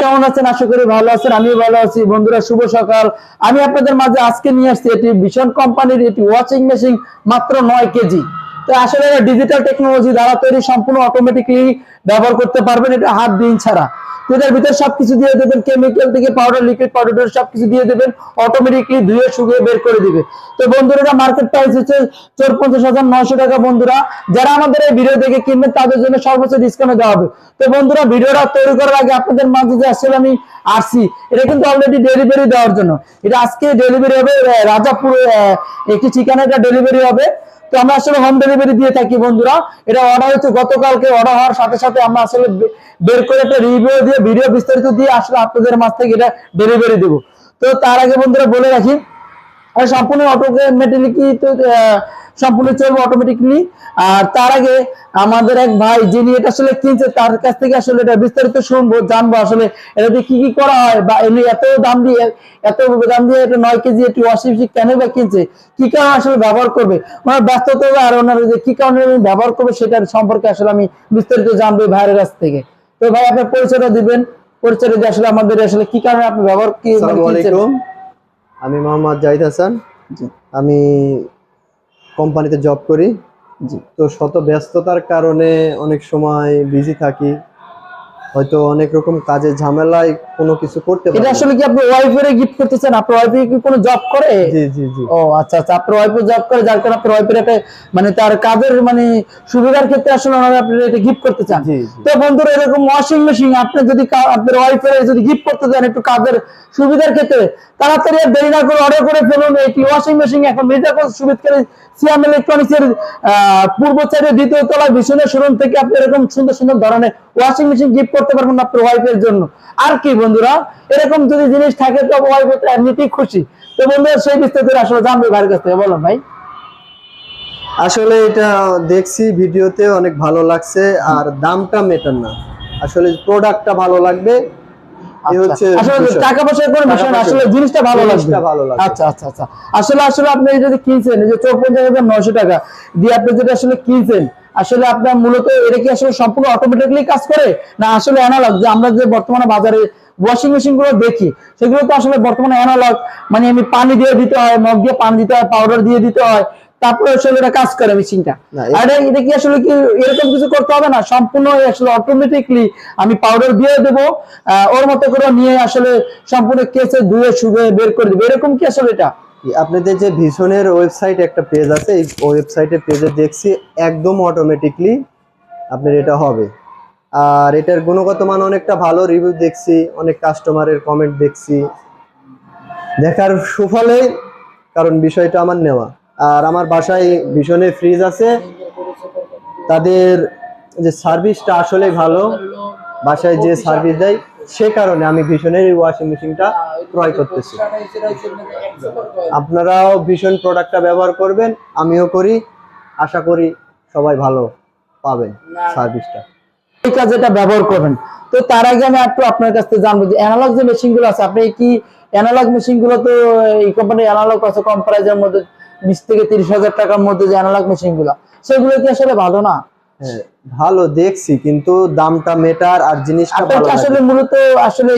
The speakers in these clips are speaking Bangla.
কেমন আছেন? আশা করি ভালো আছেন আমি ভালো আছি। বন্ধুরা, শুভ সকাল। আমি আপনাদের মাঝে আজকে নিয়ে আসছি এটি ভীষণ কোম্পানির এটি ওয়াশিং মেশিন মাত্র নয় কেজি। তো আসলে ডিজিটাল টেকনোলজি দ্বারা তৈরি, সম্পূর্ণ অটোমেটিকলি ব্যবহার করতে পারবেন, এটা হাত দিন ছাড়া। এটার ভিতরে সবকিছু দিয়ে দেবেন কেমিক্যাল থেকে পাউডার লিকুইড পাউডার সবকিছু দিয়ে দেবেন অটোমেটিকলি ধুয়ে, শুকিয়ে বের করে দিবে। তো বন্ধুরা মার্কেট প্রাইস হচ্ছে চৌপঞ্চাশ হাজার নয়শো টাকা বন্ধুরা। যারা আমাদের এই ভিডিও দেখে কিনবেন, তাদের জন্য সর্বোচ্চ ডিসকাউন্ট দেওয়া হবে। তো বন্ধুরা, ভিডিওটা তৈরি করার আগে আপনাদের মাঝে যে আসলে আমি আসছি, এটা কিন্তু অলরেডি ডেলিভারি দেওয়ার জন্য। এটা আজকে ডেলিভারি হবে, রাজাপুর একটি ঠিকানা এটা ডেলিভারি হবে। তো আমরা আসলে হোম ডেলিভারি দিয়ে থাকি বন্ধুরা। এটা অর্ডার হচ্ছে গতকালকে অর্ডার হওয়ার সাথে সাথে আমরা আসলে বের করে একটা রিভিউ দিয়ে ভিডিও বিস্তারিত দিয়ে আসলে আপনাদের মাছ থেকে এটা ডেলিভারি দেব। তো তার আগে বন্ধুরা বলে রাখি সম্পূর্ণ অটোমেটিকলি তো সম্পূর্ণ চলবে অটোমেটিকলি আর তার আগে আমাদের এক ভাই যিনি এটা আসলে কিনছে তার কাছ থেকে আসলে এটা বিস্তারিত শুনব জানব আসলে এটা দিয়ে কি কি করা হয় বা এমনি এত দাম দিয়ে এত দাম দিয়ে এটা নয় কেজি একটি ওয়াশিং মেশিন কেন বা কিনছে কি কারণে আসলে ব্যবহার করবে ওনার ব্যস্ততা আর ওনার যে কি কারণে উনি ব্যবহার করবে সেটার সম্পর্কে আসলে আমি বিস্তারিত জানব এই ভাইয়ের কাছ থেকে। তো ভাই আপনার পরিচয়টা দিবেন পরিচয়টা দিয়ে আসলে আমাদের আসলে কি কারণে আপনি ব্যবহার কি আমি মোহাম্মদ জাহিদ হাসান। আমি কোম্পানিতে জব করি। তো শত ব্যস্ততার কারণে অনেক সময় বিজি থাকি। হয়তো অনেক রকম কাজে ঝামেলায় কোনো কিছু করতে পারি এটা আসলে কি আপনি ওয়াইফের গিফট করতেছেন আপনার ওয়াইফে কি কোনো জব করে? জি জি জি। ও আচ্ছা আচ্ছা আপনার ওয়াইফে জব করে যার কারণে আপনার ওয়াইফের একটা মানে তার কাজের মানে সুবিধার ক্ষেত্রে আসলে ওনারা আপনি এটা গিফট করতে চান। তো বন্ধুরা এরকম ওয়াশিং মেশিন আপনি যদি আপনার ওয়াইফের যদি গিফট করতে চান একটু কাজের সুবিধার ক্ষেত্রে তাড়াতাড়ি আর দেরি না করে অর্ডার করে ফেলুন। একটি ওয়াশিং মেশিন এখন মির্জাপুর সুবিধাকারী সিয়াম ইলেকট্রনিক্স এর পূর্ব সাইডে দ্বিতীয় তলায় ভীষণের শোরুম থেকে আপনি এরকম সুন্দর সুন্দর ধরনের ওয়াশিং মেশিন গিফট করতে পারবেন আপনার ওয়াইফের জন্য। আর কি বন্ধুরা এরকম যদি জিনিস থাকে তো ওয়াইফ এমনিতেই খুশি। তো বন্ধুরা সেই বিস্তারিত আসলে জানবে ভাইয়ের কাছ থেকে। বলো ভাই। আসলে এটা দেখছি ভিডিওতে অনেক ভালো লাগছে আর দামটা মেটার না। আসলে প্রোডাক্টটা ভালো লাগবে। আসলে টাকা পয়সার কোনো টাকা বিষয় না আসলে জিনিসটা ভালো লাগবে। ভালো লাগবে। আচ্ছা আচ্ছা আচ্ছা। আসলে আসলে আপনি যদি কিনছেন যে চৌপঞ্চাশ হাজার নয়শো টাকা দিয়ে আপনি যেটা আসলে কিনছেন আসলে আপনার মূলত এটা কি আসলে সম্পূর্ণ অটোমেটিকলি কাজ করে? না আসলে অ্যানালগ যে আমরা যে বর্তমানে বাজারে ওয়াশিং মেশিনগুলো দেখি সেগুলো তো আসলে বর্তমানে অ্যানালগ মানে আমি পানি দিয়ে দিতে হয় মগ দিয়ে পানি দিতে হয় পাউডার দিয়ে দিতে হয় তারপরে আসলে এটা কাজ করে মেশিনটা আর এটা- এটা কি আসলে কি এরকম কিছু করতে হবে না? সম্পূর্ণ আসলে অটোমেটিকলি আমি পাউডার দিয়ে দেবো আহ, ওর মতো করে নিয়ে আসলে সম্পূর্ণ কেসে ধুয়ে শুয়ে বের করে দেবো। এরকম কি আসলে এটা? আপনাদের যে ভীষণের ওয়েবসাইট একটা পেজ আছে, এই ওয়েবসাইটের পেজে দেখছি একদম অটোমেটিকলি আপনার এটা হবে। আর এটার গুণগত মান অনেকটা ভালো রিভিউ দেখছি, অনেক কাস্টমারের কমেন্ট দেখছি। দেখার সুফলে কারণ বিষয়টা আমার নেওয়া। আর আমার বাসায় ভীষণের ফ্রিজ আছে, তাদের যে সার্ভিসটা আসলে ভালো, বাসায় যে সার্ভিস দেয়, সে কারণে আমি ভীষণের এই ওয়াশিং মেশিনটা ক্রয় করতেছি। আপনারাও ভীষণ প্রোডাক্টটা ব্যবহার করবেন, আমিও করি, আশা করি সবাই ভালো পাবেন সার্ভিসটা এই কাজে এটা ব্যবহার করবেন। তো তার আগে আমি একটু আপনার কাছ থেকে জানব যে অ্যানালগ যে মেশিনগুলো আছে, আপনি কি অ্যানালগ মেশিনগুলো তো এই কোম্পানি অ্যানালগ আছে কম প্রাইজের মধ্যে বিশ থেকে তিরিশ হাজার টাকার মধ্যে যে অ্যানালগ মেশিনগুলো সেগুলো কি আসলে ভালো না? হ্যাঁ। ভালো দেখছি কিন্তু দামটা মেটার আর জিনিসটা ভালো আসলে মূলত আসলে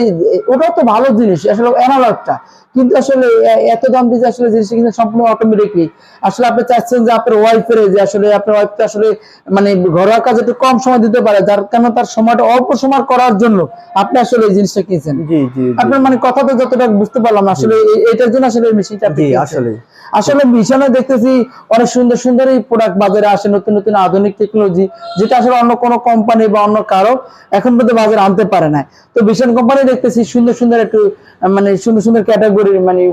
ওটাও তো ভালো জিনিস আসলে অ্যানালগটা কিন্তু আসলে এত দাম দিয়ে আসলে জিনিসটা কিন্তু সম্পূর্ণ অটোমেটিকলি আসলে আপনি চাচ্ছেন যে আপনার ওয়াইফের যে আসলে আপনার ওয়াইফকে আসলে মানে ঘরোয়া কাজে একটু কম সময় দিতে পারে যার কারণে তার সময়টা অল্প সময় করার জন্য আপনি আসলে এই জিনিসটা কিনছেন। জি জি। আপনার মানে কথা তো যতটা বুঝতে পারলাম আসলে এটার জন্য আসলে মেশিনটা আসলে আসলে মিশনে দেখতেছি অনেক সুন্দর সুন্দর এই প্রোডাক্ট বাজারে আসে নতুন নতুন আধুনিক টেকনোলজি যেটা আসলে অন্য কোনো কোম্পানি বা অন্য কারও এখন পর্যন্ত বাজারে আনতে পারে না তো ভীষণ কোম্পানি দেখতেছি সুন্দর সুন্দর একটু মানে সুন্দর সুন্দর ক্যাটাগরির মানে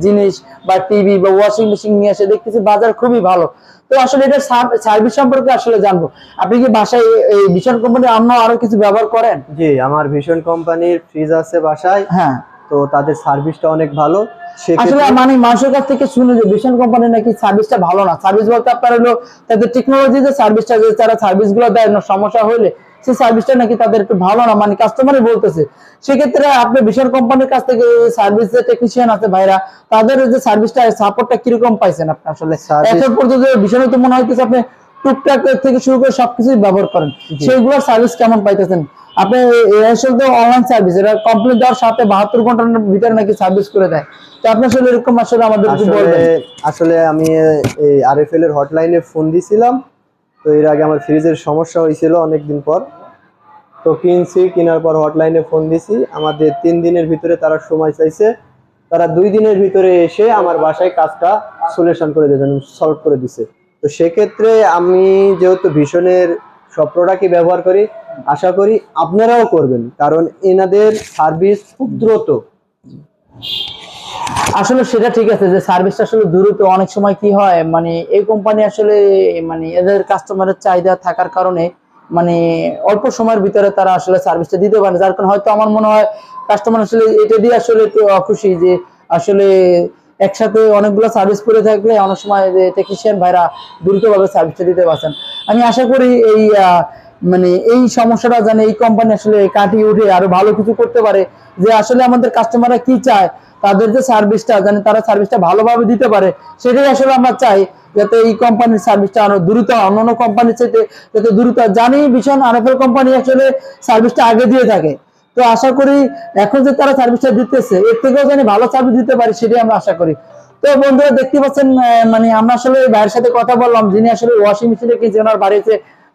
জিনিস বা টিভি বা ওয়াশিং মেশিন নিয়ে আসে দেখতেছি বাজার খুবই ভালো। তো আসলে এটা সার্ভিস সম্পর্কে আসলে জানব। আপনি কি বাসায় এই- ভীষণ কোম্পানি অন্য আরও কিছু ব্যবহার করেন? জি আমার ভীষণ কোম্পানির ফ্রিজ আছে বাসায়। হ্যাঁ। তো তাদের সার্ভিসটা অনেক ভালো। আসলে সেক্ষেত্রে মানে মানুষের কাছ থেকে শুনে যে কোম্পানি নাকি সার্ভিসটা ভালো না। সার্ভিস বলতে আপনার হলো তাদের টেকনোলজি যে সার্ভিসটা যে তারা সার্ভিসগুলো দেয় না সমস্যা হলে সেই সার্ভিসটা নাকি তাদের একটু ভালো না। মানে কাস্টমারই বলতেছে। সেক্ষেত্রে আপনি ভীষণ কোম্পানির কাছ থেকে সার্ভিস যে টেকনিশিয়ান আছে ভাইরা তাদের যে সার্ভিসটা সাপোর্টটা কীরকম পাইছেন আপনি আসলে? এখন পর্যন্ত ভীষণ তো মনে হইতেছে আপনি টুকটাক থেকে শুরু করে সবকিছুই ব্যবহার করেন। সেইগুলোর সার্ভিস কেমন পাইতেছেন? আপনি আসলে তো অনলাইন সার্ভিস এটা কমপ্লিট দেওয়ার সাথে বাহাত্তর ঘণ্টার ভিতরে নাকি সার্ভিস করে দেয়। তো আপনি আসলে এরকম আসলে আমাদের আসলে আমি এই আরএফএল এর হটলাইনে ফোন দিছিলাম তো এর আগে আমার ফ্রিজের সমস্যা হয়েছিল অনেকদিন পর। তো কিনছি কেনার পর হটলাইনে ফোন দিছি। আমাদের তিন দিনের ভিতরে তারা সময় চাইছে। তারা দুই দিনের ভিতরে এসে আমার বাসায় কাজটা সলিউশন করে দিয়েছেন সলভ করে দিছে। তো সেক্ষেত্রে আমি যেহেতু ভীষণের সব প্রোডাক্টই ব্যবহার করি। আশা করি আপনারাও করবেন, কারণ এনাদের সার্ভিস খুব দ্রুত। আসলে সেটা ঠিক আছে যে সার্ভিসটা আসলে দ্রুত, অনেক সময় কি হয় মানে এই কোম্পানি আসলে মানে এদের কাস্টমারের চাহিদা থাকার কারণে মানে অল্প সময়ের ভিতরে তারা আসলে সার্ভিসটা দিতে পারে যার কারণে হয়তো আমার মনে হয় কাস্টমার আসলে এটা দিয়ে আসলে একটু খুশি যে আসলে একসাথে অনেকগুলো সার্ভিস করে থাকলে অনেক সময় টেকনিশিয়ান ভাইরা দ্রুতভাবে সার্ভিসটা দিতে পারছেন। আমি আশা করি এই মানে এই সমস্যাটা জানে এই কোম্পানি আসলে কাটিয়ে উঠে আরও ভালো কিছু করতে পারে, যে আসলে আমাদের কাস্টমাররা কি চায়, তাদের যে সার্ভিসটা জানে তারা সার্ভিসটা ভালোভাবে দিতে পারে, সেটাই আসলে আমরা চাই, যাতে এই কোম্পানির সার্ভিসটা আরও দ্রুত অন্যান্য কোম্পানির চাইতে যাতে দ্রুত। জানি ভীষণ আরএফএল কোম্পানি আসলে সার্ভিসটা আগে দিয়ে থাকে। তো আশা করি এখন যে তারা সার্ভিসটা দিতেছে, এর থেকেও জানি ভালো সার্ভিস দিতে পারি সেটাই আমরা আশা করি। তো বন্ধুরা, দেখতে পাচ্ছেন মানে আমরা আসলে ভাইয়ের সাথে কথা বললাম, যিনি আসলে ওয়াশিং মেশিনে কি ওনার বাড়িতে,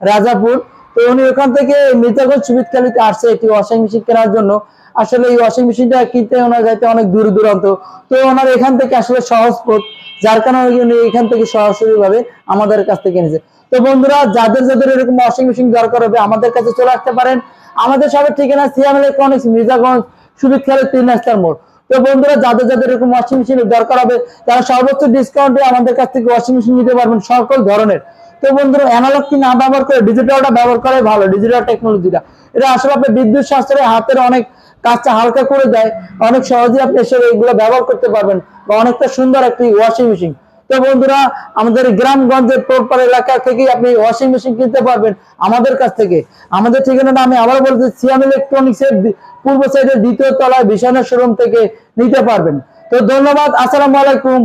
রাজাপুর। তো উনি ওখান থেকে মির্জাগঞ্জ সুবিদখালিতে আসছে একটি ওয়াশিং মেশিন কেনার জন্য। আসলে এই ওয়াশিং মেশিনটা কিনতে ওনার যাইতে অনেক দূর দূরান্ত। তো ওনার এখান থেকে আসলে সহজ পথ, যার কারণে এখান থেকে সরাসরি ভাবে আমাদের কাছ থেকে নিয়েছে তো বন্ধুরা, যাদের যাদের এরকম ওয়াশিং মেশিন দরকার হবে, আমাদের কাছে চলে আসতে পারেন। আমাদের সবের ঠিকানা সিএম ইলেকট্রনিক্স, মির্জাগঞ্জ সুবিদ খালে তিন রাস্তার মোড়। তো বন্ধুরা, যাদের যাদের এরকম ওয়াশিং মেশিন দরকার হবে, তারা সর্বোচ্চ ডিসকাউন্টে আমাদের কাছ থেকে ওয়াশিং মেশিন নিতে পারবেন সকল ধরনের। তো বন্ধুরা অ্যানালগ কি না ব্যবহার করে ডিজিটালটা ব্যবহার করে ভালো ডিজিটাল টেকনোলজিটা এটা আসলে আপনার বিদ্যুৎ সাশ্রয়ে হাতের অনেক কাজটা হালকা করে দেয়, অনেক সহজেই আপনি এসে এগুলো ব্যবহার করতে পারবেন বা অনেকটা সুন্দর একটি ওয়াশিং মেশিন তো বন্ধুরা, আমাদের গ্রামগঞ্জের টোলপাড় এলাকা থেকেই আপনি ওয়াশিং মেশিন কিনতে পারবেন আমাদের কাছ থেকে। আমাদের ঠিকানাটা আমি আবার বলছি সিয়াম ইলেকট্রনিক্স এর পূর্ব সাইডের দ্বিতীয় তলায় বিশানের শোরুম থেকে নিতে পারবেন। তো ধন্যবাদ, আসসালামু আলাইকুম।